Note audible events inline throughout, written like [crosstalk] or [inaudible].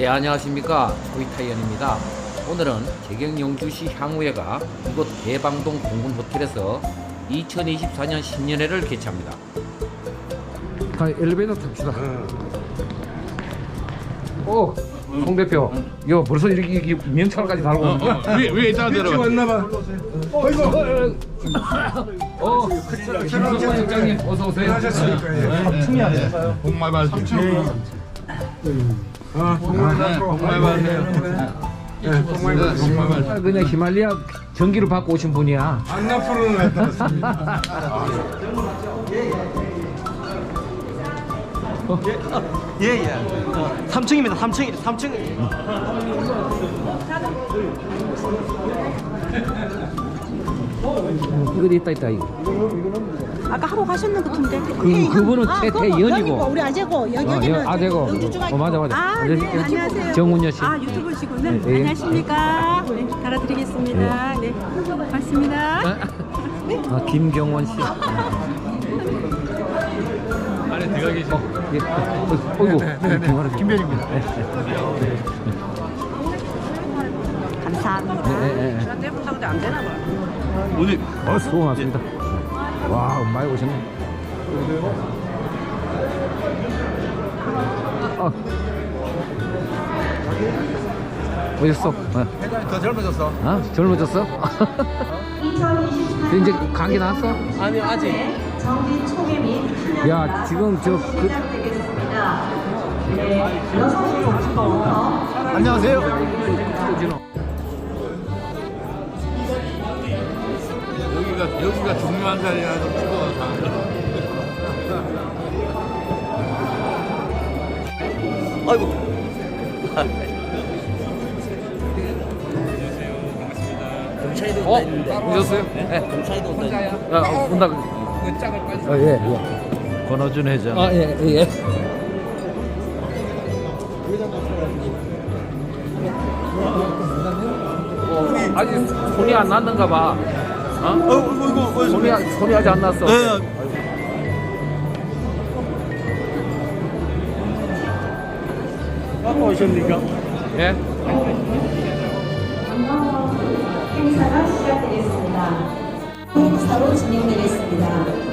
네 안녕하십니까 조이타이언입니다 오늘은 재경영주시 향후회가 이곳 대방동 공군 호텔에서 2024년 신년회를 개최합니다 가 엘리베이터 탑시다 오, 송 대표, 요 벌써 이렇게, 이렇게 명찰까지 달고 어, 어, 위에 위에 있다 내려가. 왔나봐. 어, 김성원 원장님 어서 오세요. 복 많이 받으세요. 아, 정말 네, 복 많이 받 네, 정말 네. 아, 그냥 히말리아 전기를 받고 오신 분이야. 안나푸르는 나타났습니다. 예, 예. 어, 3층입니다. 3층, 3층. 이거 있다 있다 이거. 아까 하고 가셨는 것 같은데. 그- 그분은 태- 그거 태연이고. 연이고, 우리 아재고 여기 어, 여기는 여- 아재고. 영주중학교. 어, 맞아, 맞아. 아, 네, 네, 네, 안녕하세요. 정운여 씨. 아 유튜브시구나. 네, 네. 안녕하십니까. 네, 달아드리겠습니다. 네, 고맙습니다. 아, 김경원 씨. 안에 들어가 계시. 어, 예. 어, 어이구. 김변입니다. 감사합니다. 네, 네, 네. 오늘 어, 수고 많습니다. 와, 많이 오셨네. 아. 오셨어? 어. 더 젊어졌어. 아, 젊어졌어? [laughs] 이제 감기 나왔어? 아니요, 아직. 야, 지금 저 그, 안녕하세요. 여기가 중요한 자리라 좀 찍어서. 아이고. 경찰도 어, 온다 했는데. 오셨어요? 네. 경찰도 온다 했는데. 야, 어, 온다. 그 짝을 빨리. 어, 예, 예. 권호준 회장. 아, 예, 예, 예. 어, 아직 손이 안 났는가 봐. 어? 어, 이거, 이거, 손이, 손이 아직 안 났어. 네. 아까 오셨습니까? 예? 행사가 시작되겠습니다. 행사로 진행되겠습니다.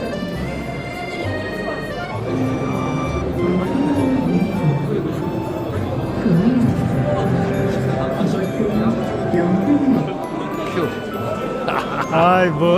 아이, 뭐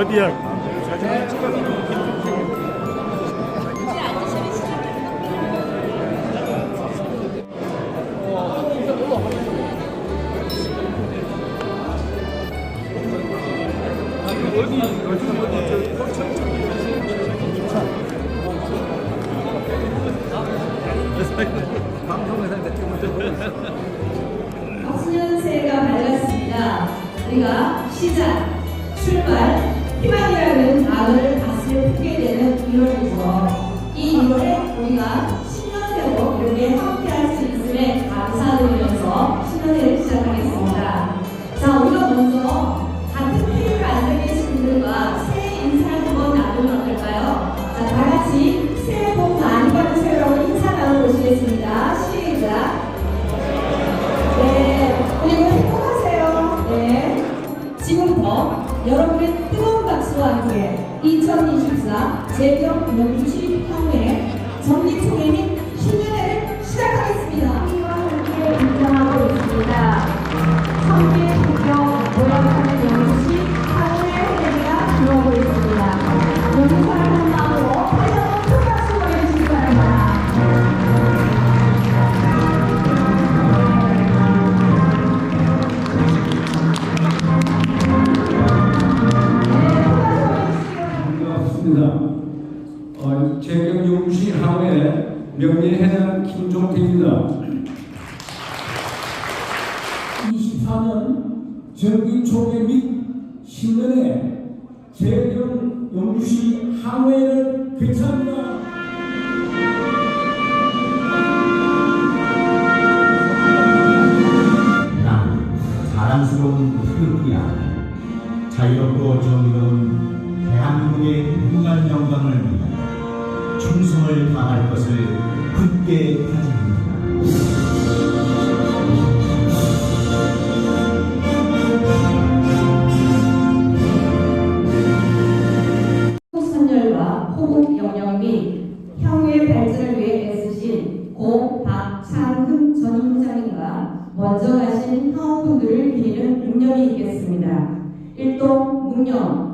폭풍 영령및 향후의 발전을 위해 애쓰신 고 박창훈 전 팀장님과 먼저 가신 사업분들을 기리는 운명이 있겠습니다. 일동 문영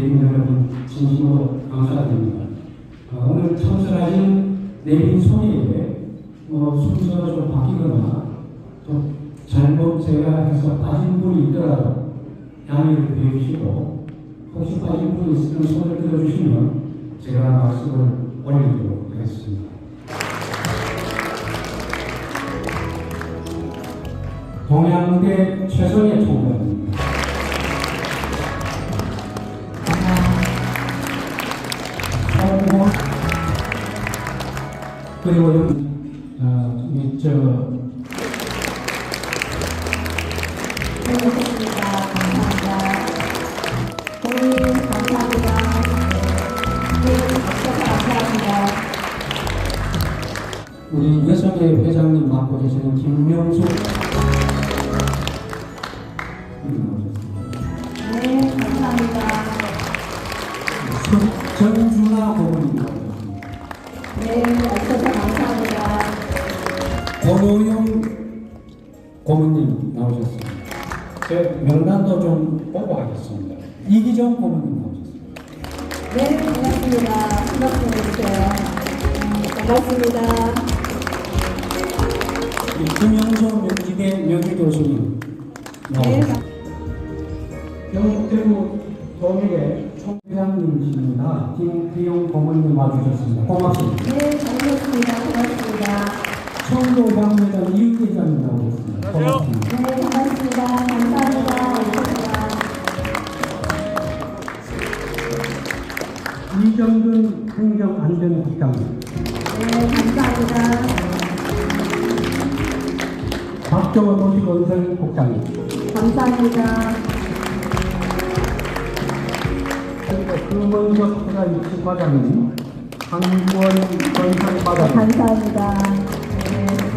내빈 여러분 진심으로 감사드립니다. 어, 오늘 참석하신 내빈 소리에 뭐 순서가 좀 바뀌거나 좀 잘못 제가 해서 빠진 분이 있더라도 양해를 배우시고 혹시 빠진 분이 있으면 손을 들어주시면 제가 말씀을 올리도록 하겠습니다. 동양대 최선의 총장 그리고 여기 어, 저 수고하셨습니다. 감사합니다. 고객님 감사합니다. 네, 박수 감사합니다. 우리 여성의 회장님 맡고 계시는 김명수. 네, 감사합니다. 서- 정준하 고문님 나오셨습니다. 네, 권호영 고문님 나오셨습니다. 제 명단도 좀 보고 하겠습니다. 이기정 고문님 나오셨습니다. 네, 반갑습니다. 반갑습니다. 해주세요. 반갑습니다. 이 김영소 명지대 명지교수님 네, 나오셨습니다. 경북대구 도민의 총회장님이십니다. 김기용 고문님 와주셨습니다. 고맙습니다. 네, 이육회장님 나오셨습니다. 고맙습니다. 네, 반갑습니다. 감사합니다. 이정근 행정안전국장님, 네, 감사합니다. 박정호 도시건설국장님, 감사합니다. 금원석 회사유치 과장님, 강구원 건설과장님, 감사합니다.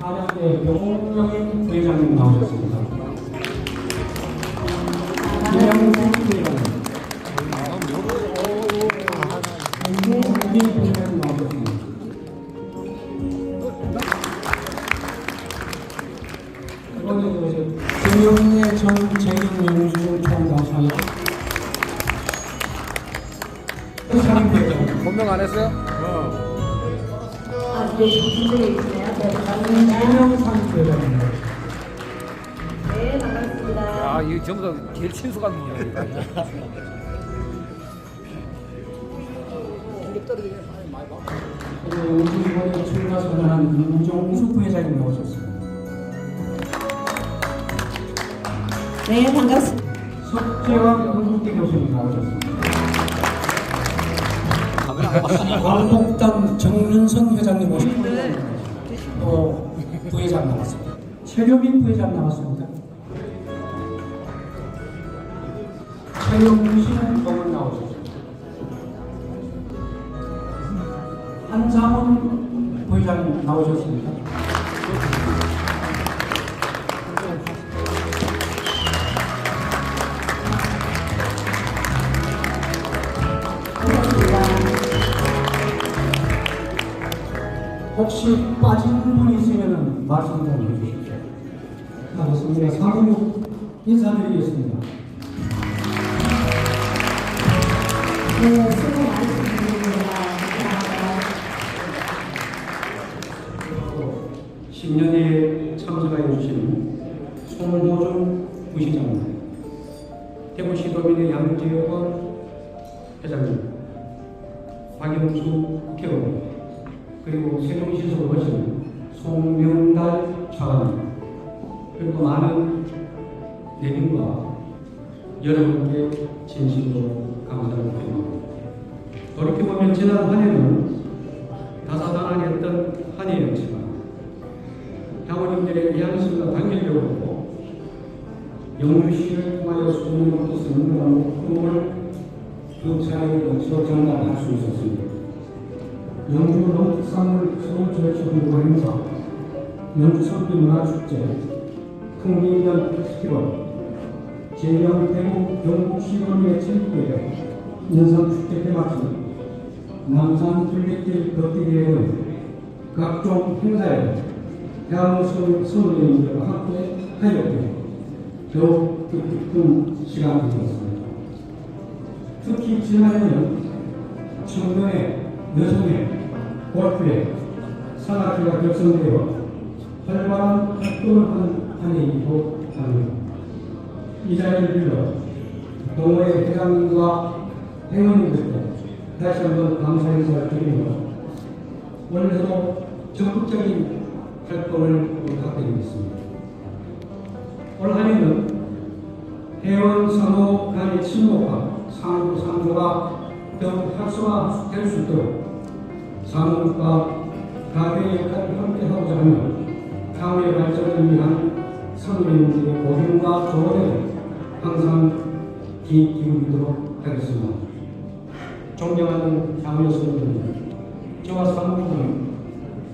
한양대 병용인 부회장님 나오셨습니다. 신수관 먹는 오수원의 출가 선언한 김종 소부회장님 나오셨습니다. 네, 반갑습니다. 석재원 홍국대 교수님 나오셨습니다. 광복당 정윤성 회장님 오셨습니다. 네. 어, 부회장 나왔습니다. 최교민 부회장 나왔습니다. 최용신 의원 나오셨습니다. 한상훈 부회장 나오셨습니다. 혹시 빠진 분이 있으면 말씀 좀 해주십시오. 알겠습니다. 사무국 인사드리겠습니다. 10년에 참석하여 주신 송도준 부시장님, 대구시도민의 양재원 회장님, 박영수 국회의원, 그리고 세종시에서 오신 송명달 차관님, 그리고 많은 내림과 여러분께 진심으로 석비 문화축제, 풍기년 페스티벌, 제령 대구 경북시군의 체육대회, 인성축제 개막식, 남산 둘레길 걷기대회 등 각종 행사에 대한민국 선배님들과 함께 하였고 더욱 뜻깊은 시간이 되었습니다. 특히 지난해는 청년의 여성의 골프에 산악회가 결성되어 활발한 활동을 한한 해이기도 합니다. 이 자리를 빌어 동호회 회장님과 회원님들께 다시 한번 감사 인사를 드리며 올해도 적극적인 활동을 부탁드리겠습니다. 올 한해는 회원 상호 간의 친목과 상부 상조가 더욱 활성화될 수 있도록 사무국과 가교의 역할을 함께 하고자 하며 향후의 발전을 위한 선배님들의 고심과 조언에 항상 귀 기울이도록 하겠습니다. 존경하는 선배님, 저와 사무국은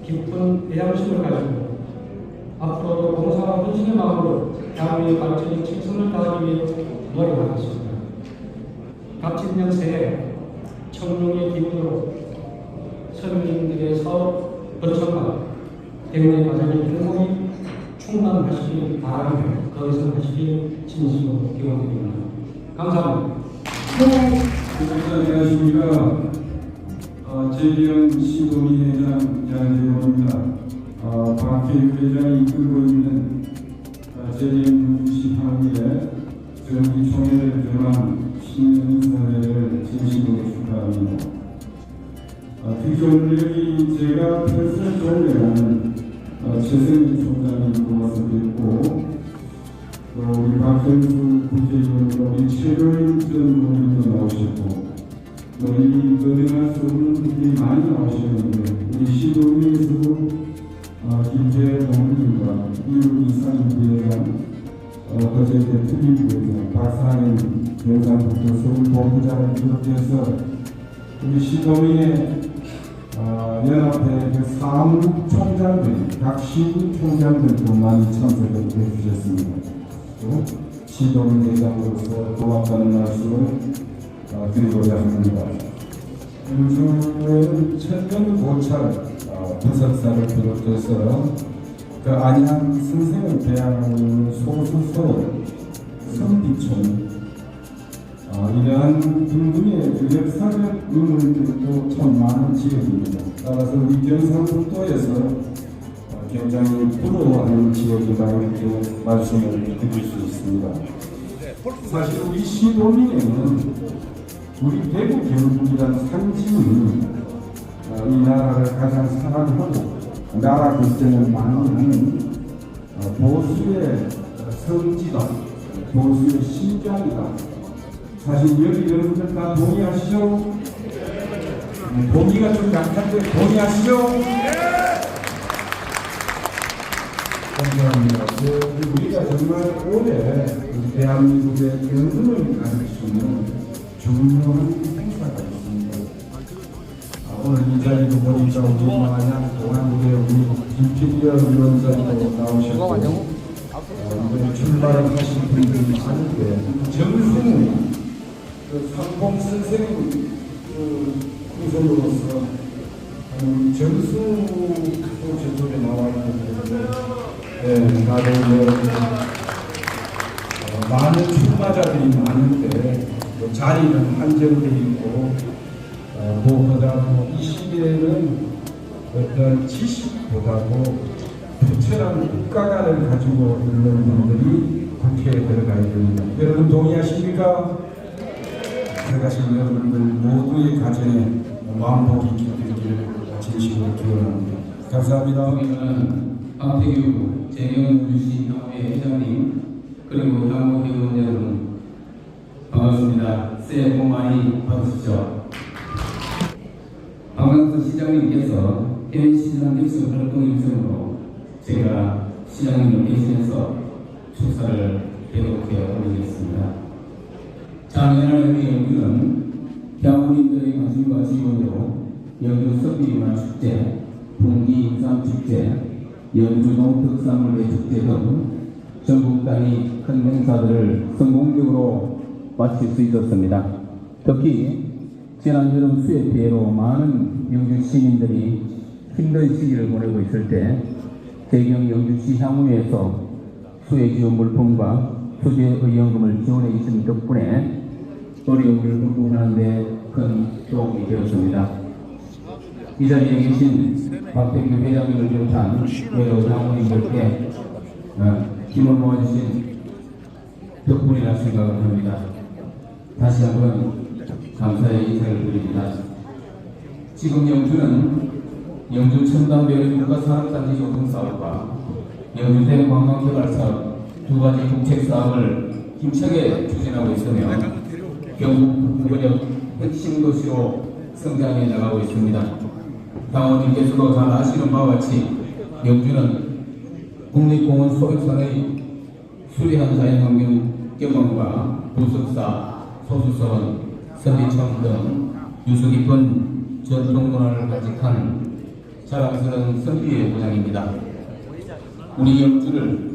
깊은 애양심을 가지고 앞으로도 봉사와 헌신의 마음으로 향후의 발전에 최선을 다하기 위해 노력하겠습니다. 값진 연세에 청룡의 기운으로 서민들의 사업 번창과 대운의 과정의 행복이 충만하시길 바라며 거기서 하시길 진심으로 기원드립니다. 감사합니다. 안녕하십니까. 어, 제리영 시도민회장 양재원입니다. 어, 박혜육 회장이 이끌고 있는 어, 제리영 시 향후에 정기 총회를 겸한 신년사회를 진심으로 축하합니다. 어, 특히 오늘 여기 제가 평소 존경하는 어, 최승희 총장님 뵙고 또 우리 박현수 국회의원과 우리 최고인 전 의원님도 나오셨고 거듭날 수 없는 분들이 많이 나오셨는데 우리 시도위에서도 어, 김재동 의원님과 이웃 이상희 부회장 어, 거제대 특위부회장 박상현 경상북도 서울 본부장을 비롯해서 우리 시도위의 어, 연합회 그 사무국 총장들, 각 시구 총장들도 많이 참석을 해주셨습니다. 또 시도민 회장으로서 고맙다는 말씀을 어, 드리고자 합니다. 요즘에는 천년 고찰 어, 부석사를 비롯해서 그 안양 선생을 배양하고 있는 소수소 성비촌 어, 이러한 등등의 그 역사적 의문들도 참 많은 지역입니다. 따라서 우리 경상북도에서 어, 굉장히 부러워하는 지역이다 이렇게 말씀을 드릴 수 있습니다. 사실 우리 시도민에는 우리 대구 경북이라는 산지는 어, 이 나라를 가장 사랑하고 나라 많이 하는 어, 보수의 어, 성지다 보수의 심장이다. 사실 여러분들 다 동의하시죠? 네, 동의가 좀 약한데 동의하시죠? 감사합니다. 그, 우리가 정말 올해 대한민국의 연금을 가질 수 있는 중요한 행사가 있습니다. 아, 오늘 이 자리도 보니까 우리 마냥 동안국의 우리 김필련 위원장도 나오셨고 어, 이번에 출마를 하신 분들이 많은데 정승 그 상봉 선생 그 후손으로서 음, 정승도 저쪽에 나와 있는데 네, 다들 뭐, 어, 많은 출마자들이 많은데 뭐 자리는 한정돼 있고 어, 무엇보다도 이 시대에는 어떤 지식보다도 특별한 국가관을 가지고 있는 분들이 국회에 들어가야 됩니다. 여러분 동의하십니까? 들어가신 여러분들 모두의 가정에 마음복이 깃들기를 진심으로 기원합니다. 감사합니다. 박태규 재경 유시 협회 회장님 그리고 향후 회원 여러분 반갑습니다. 새해 복 많이 받으십시오. 박광수 시장님께서 해외 시장 입수 활동 일정으로 제가 시장님을 대신해서 축사를 계속해 올리겠습니다. 작년에 연구는 향후님들의 관심과 지원으로 연구 석비문화 축제, 풍기인삼 축제, 연주동 특산물의 축제 등 전국 단위 큰 행사들을 성공적으로 마칠 수 있었습니다. 특히 지난 여름 수해 피해로 많은 영주 시민들이 힘든 시기를 보내고 있을 때 대경 영주시 향후에서 수해 지원 물품과 수재 의연금을 지원해 주신 덕분에 어려움을 극복하는 데 큰 도움이 되었습니다. 이 자리에 계신 박대규 회장님을 비롯한 여러 장모님들께 어, 힘을 모아주신 덕분이라 생각을 합니다. 다시 한번 감사의 인사를 드립니다. 지금 영주는 영주 첨단별의 국가산업단지 조성 사업과 영주대 관광개발 사업 두 가지 국책 사업을 힘차게 추진하고 있으며 경북 부근역 핵심 도시로 성장해 나가고 있습니다. 당원님께서도 잘 아시는 바와 같이 영주는 국립공원 소백산의 수리한 자연환경 경험과 부석사, 소수서원, 서비청 등 유수 깊은 전통 문화를 간직한 자랑스러운 선비의 고장입니다. 우리 영주를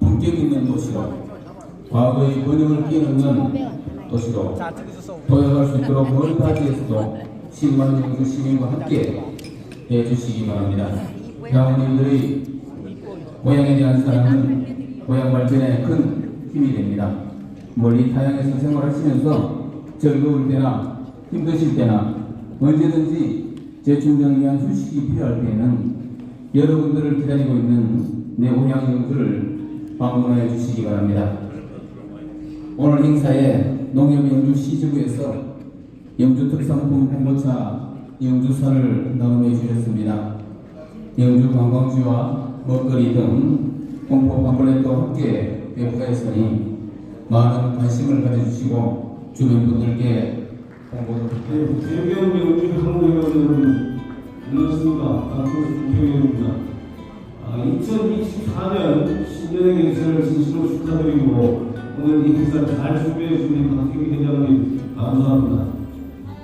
품격 있는 도시로 과거의 번영을 끼얹는 도시로 도약할 수 있도록 멀리까지에서도 10만 영주 시민과 함께 해주시기 바랍니다. 양원님들의 고향에 대한 사랑은 고향 발전에 큰 힘이 됩니다. 멀리 타향에서 생활하시면서 즐거울 때나 힘드실 때나 언제든지 재충전을 위한 휴식이 필요할 때에는 여러분들을 기다리고 있는 내 고향 영주를 방문해 주시기 바랍니다. 오늘 행사에 농협 영주 시지구에서 영주 특산품 홍보차 영주산을 나눔해 주셨습니다. 영주 관광지와 먹거리 등 홍보 방문에도 함께 배포하였으니 많은 관심을 가져주시고 주변 분들께 홍보도 영주 한국회원은 안녕하십니까. 박근수 국회의원입니다. 2024년 신년의 행사를 진심으로 축하드리고 오늘 이 행사를 잘 준비해 주신 박태기 회장님 감사합니다.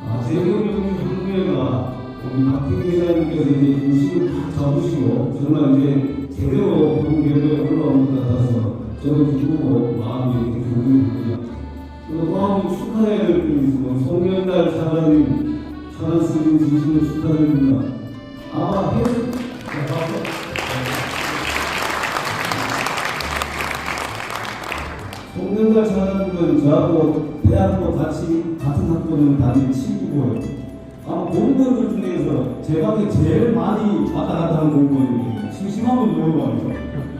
아, 영주 한국회가 우리 박태기 회장님께서 이제 중심을 다 잡으시고 정말 이제 제대로 한국회에 올라오는 것 같아서 저도 기쁘고 마음이 이렇게 경건합니다. 또 한번 축하해야 될 분이 있으면 송년달 사장님, 차관스님 진심으로 축하드립니다. 아마 해, 송년달 사장님은 저하고 대학교 같이 같은 학교는 다닌 친구고요. 아마 공무원들 중에서 제 방에 제일 많이 왔다 갔다 하는 공무원입니다. 심심하면 물어봐요.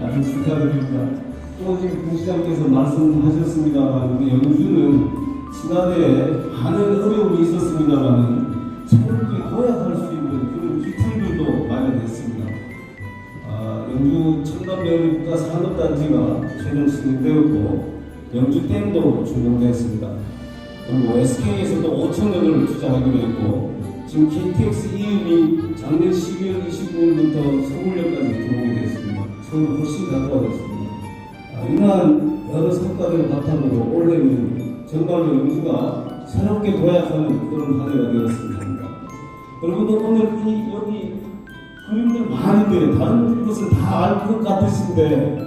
아주 축하드립니다. 또 지금 공 시장께서 말씀하셨습니다만 우리 영주는 지난해 많은 어려움이 있었습니다만 철저히 도약할 수 있는 그런 기틀들도 마련했습니다. 아, 영주 첨단배우국가 산업단지가 최종 진행되었고 영주 댐도 준공됐습니다. 그리고 SK에서도 5천억을 투자하기로 했고 지금 KTX 이음이 작년 12월 29일부터 서울역까지 들어오게 됐습니다. 서울 훨씬 가까워졌습니다. 아, 이러한 여러 성과를 바탕으로 올해는 정말로 영주가 새롭게 도약하는 그런 한 해가 되었습니다. 여러분들 오늘 이 여기 그림들 많은데 다른 것은 다 알 것 같으신데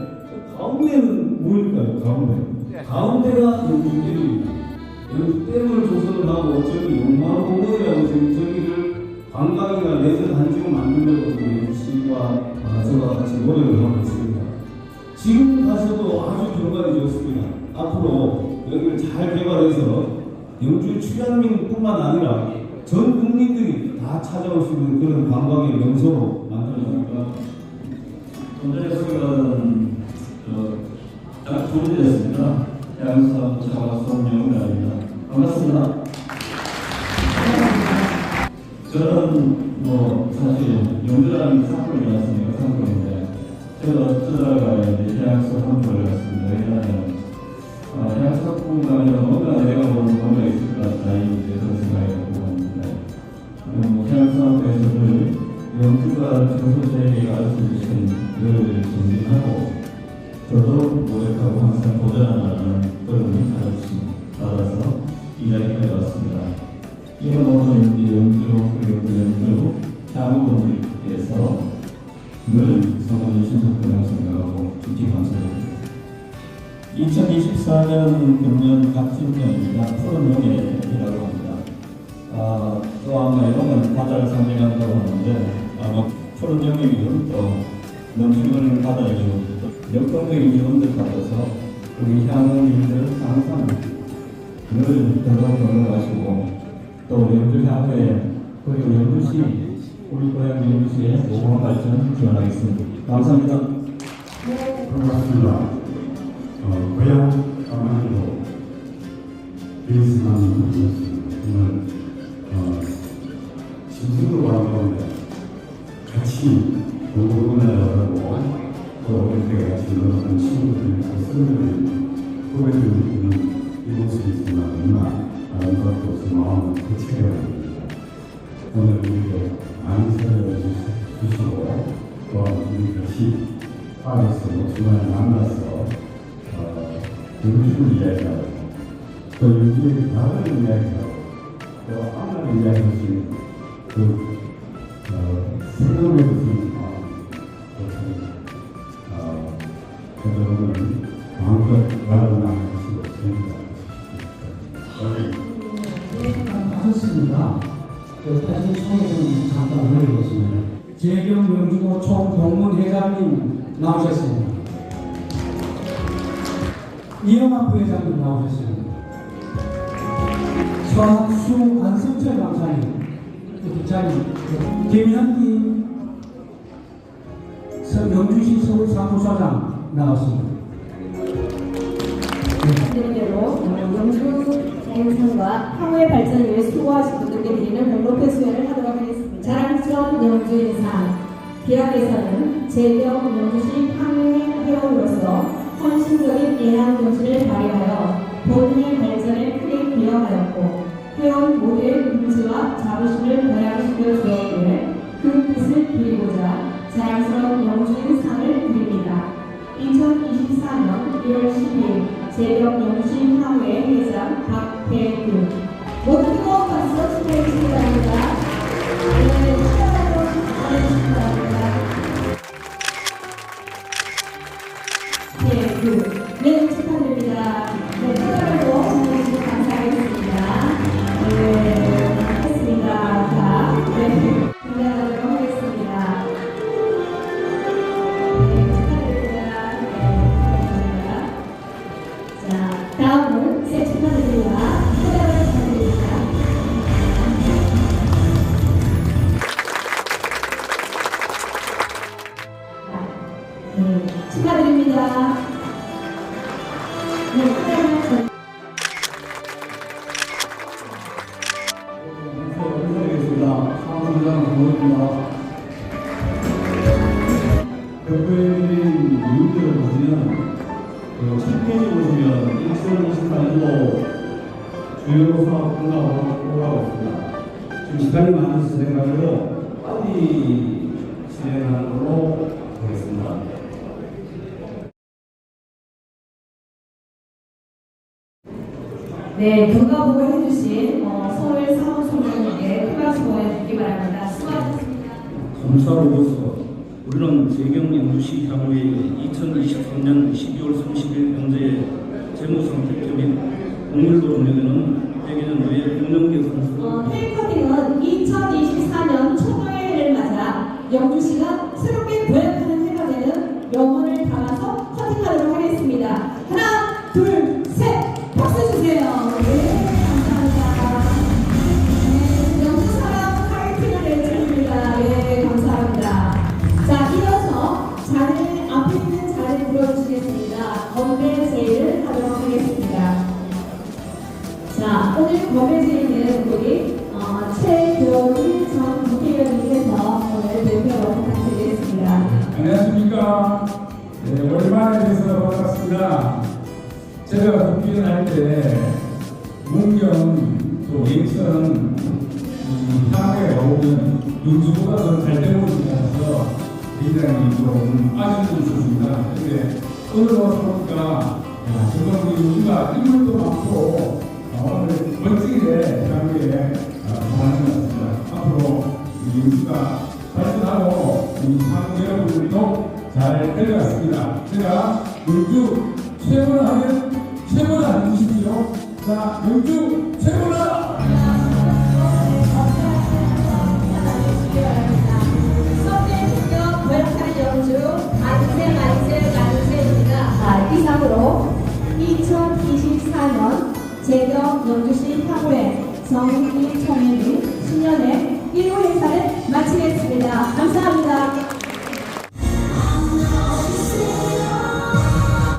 가운데는 뭐일까요? 가운데 가운데가 영주길입니다. 여기 댐을 조성을 하고 저기 용마 공원이라고 지금 저기를 관광이나 레저 단지로 만들려고 MC와 저와 같이 노력을 하고 있습니다. 지금 가서도 아주 경관이 좋습니다. 앞으로 여기를 잘 개발해서 영주 출연민뿐만 아니라 전 국민들이 다 찾아올 수 있는 그런 관광의 명소로 만들어집니다. 오늘의 소개는 딱 준비됐습니다. 양산 차가송 영웅입니다. 반갑습니다. 저는 뭐 사실 영주라는 상품이 왔으니까 상품인데 제가 어쩌다가 이제 해양서 상품을 갔습니다. 왜냐하면 아, 해양서 상품 가면 뭔가 내가 모르는 뭔가 있을 것 같다 이제 그런 생각이 들고 있는데 음, 해양사업에서는 영주가 정서제에게 가르쳐주신 늘 정진하고 저도 노력하고 항상 도전하는 모든 우리 영주 그리고 그 영주 향후 분들께서 늘 성원을 신속하다고 생각하고 깊이 감사드립니다. 2024년 금년 갑진년입니다. 푸른 용해이라고 합니다. 아, 또 아마 이런 건 바다를 상징한다고 하는데 아마 푸른 영역이요 또 넘치는 바다이요 역동적인 기운들 받아서 우리 향후님들 항상 늘 더더욱 건강하시고 또 영주 향후에 그리고 영주시 우리 고향 영주시의 모범 발전 기원하겠습니다. 감사합니다. 반갑습니다. 어, 고향 가만히도 비스한 영주를 이야기하고 또 영주의 다른 이야기하고 또 하나를 있는 그 어, 마음 그것을 어, 여러분은 마음껏 말하시고 생각하십시오. 하셨습니다. 그 사진 소개 좀 잠깐 올리겠습니다. 재경 명주고 총동문 회장님 나오셨습니다. 이영환 부회장님 나오셨습니다. 서학수 안승철 강사님, 기자님, 김현기 서- 명주시 서울 사무소장 나왔습니다. 영주 행성과 향후의 발전을 위해 수고하신 분들께 드리는 공로표 수여를 하도록 하겠습니다. 자랑스러운 영주 인상 기업에서는 재경 영주시 향후의 회원으로서 헌신적인 예한 정신을 발휘하여 본인의 발전에 크게 기여하였고 회원 모두의 긍지와 자부심을 보양시켜 주었기에 그 뜻을 빌고자 자랑스러운 영주인 상을 드립니다. 2024년 1월 12일 재경 영시 향후의 회장 박 네, 축하드립니다. 네, 및 공일도 운영에는 백여년 후에 경영계 선수. 어, 테이커팅은 2024년 총회를 맞아 영주시가 윤주보다 더잘 되고 있어서 굉장히 좀 아쉬움이 있었습니다. 근데 오늘 와서 보니까 야, 정말 우리 윤주가 인물도 많고 어, 오늘 멋지게 향에 많은 것 같습니다. 앞으로 윤주가 발전하고 우리 한국 여러분들도 잘 데려갔습니다. 제가 윤주 최고라 하면 최고라 해주십시오. 자, 윤주 최고라! 2024년 제경 영주시 파고의 정일총회 및 신년회 1호 행사를 마치겠습니다. 감사합니다.